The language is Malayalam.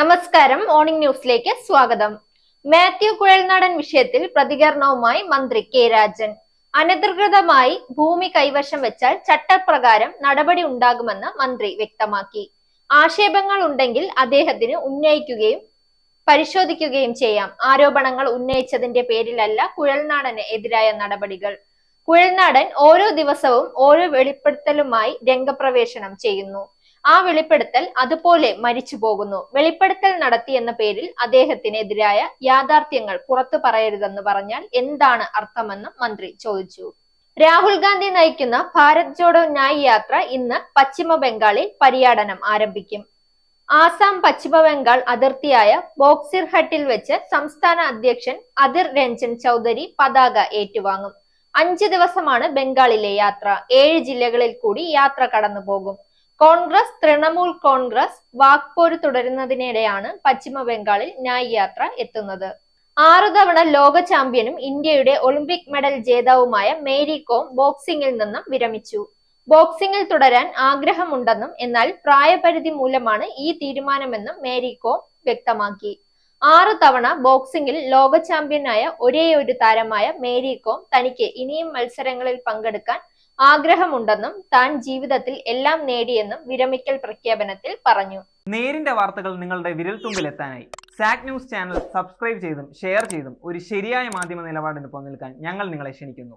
നമസ്കാരം. മോർണിംഗ് ന്യൂസിലേക്ക് സ്വാഗതം. മാത്യു കുഴൽനാടൻ വിഷയത്തിൽ പ്രതികരണവുമായി മന്ത്രി കെ രാജൻ. അനധികൃതമായി ഭൂമി കൈവശം വെച്ചാൽ ചട്ടപ്രകാരം നടപടി ഉണ്ടാകുമെന്ന് മന്ത്രി വ്യക്തമാക്കി. ആക്ഷേപങ്ങൾ ഉണ്ടെങ്കിൽ അദ്ദേഹത്തിന് ഉന്നയിക്കുകയും പരിശോധിക്കുകയും ചെയ്യാം. ആരോപണങ്ങൾ ഉന്നയിച്ചതിന്റെ പേരിലല്ല കുഴൽനാടന് എതിരായ നടപടികൾ. കുഴൽനാടൻ ഓരോ ദിവസവും ഓരോ വെളിപ്പെടുത്തലുമായി രംഗപ്രവേശനം ചെയ്യുന്നു. ആ വെളിപ്പെടുത്തൽ അതുപോലെ മരിച്ചു പോകുന്നു. വെളിപ്പെടുത്തൽ നടത്തി എന്ന പേരിൽ അദ്ദേഹത്തിനെതിരായ യാഥാർത്ഥ്യങ്ങൾ പുറത്തു പറയരുതെന്ന് പറഞ്ഞാൽ എന്താണ് അർത്ഥമെന്ന് മന്ത്രി ചോദിച്ചു. രാഹുൽ ഗാന്ധി നയിക്കുന്ന ഭാരത് ജോഡോ ന്യായ് യാത്ര ഇന്ന് പശ്ചിമ ബംഗാളിൽ പര്യടനം ആരംഭിക്കും. ആസാം പശ്ചിമ ബംഗാൾ അതിർത്തിയായ ബോക്സിർ ഹട്ടിൽ വെച്ച് സംസ്ഥാന അധ്യക്ഷൻ അതിർ രഞ്ജൻ ചൗധരി പതാക ഏറ്റുവാങ്ങും. അഞ്ച് ദിവസമാണ് ബംഗാളിലെ യാത്ര. ഏഴ് ജില്ലകളിൽ കൂടി യാത്ര കടന്നു പോകും കോൺഗ്രസ് തൃണമൂൽ കോൺഗ്രസ് വാക്പോര് തുടരുന്നതിനിടെയാണ് പശ്ചിമ ബംഗാളിൽ ന്യായ് യാത്ര എത്തുന്നത്. ആറു തവണ ലോക ചാമ്പ്യനും ഇന്ത്യയുടെ ഒളിമ്പിക് മെഡൽ ജേതാവുമായ മേരി കോം ബോക്സിംഗിൽ നിന്നും വിരമിച്ചു. ബോക്സിംഗിൽ തുടരാൻ ആഗ്രഹമുണ്ടെന്നും എന്നാൽ പ്രായപരിധി മൂലമാണ് ഈ തീരുമാനമെന്നും മേരി കോം വ്യക്തമാക്കി. ആറു തവണ ബോക്സിംഗിൽ ലോക ചാമ്പ്യനായ ഒരേയൊരു താരമായ മേരി കോം തനിക്ക് ഇനിയും മത്സരങ്ങളിൽ പങ്കെടുക്കാൻ ആഗ്രഹമുണ്ടെന്നും താൻ ജീവിതത്തിൽ എല്ലാം നേടിയെന്നും വിരമിക്കൽ പ്രഖ്യാപനത്തിൽ പറഞ്ഞു. നേരിന്റെ വാർത്തകൾ നിങ്ങളുടെ വിരൽത്തുമ്പിൽ എത്താനായി സാക് ന്യൂസ് ചാനൽ സബ്സ്ക്രൈബ് ചെയ്തും ഷെയർ ചെയ്തും ഒരു ശരിയായ മാധ്യമ നിലപാടിന് നിൽക്കാൻ ഞങ്ങൾ നിങ്ങളെ ക്ഷണിക്കുന്നു.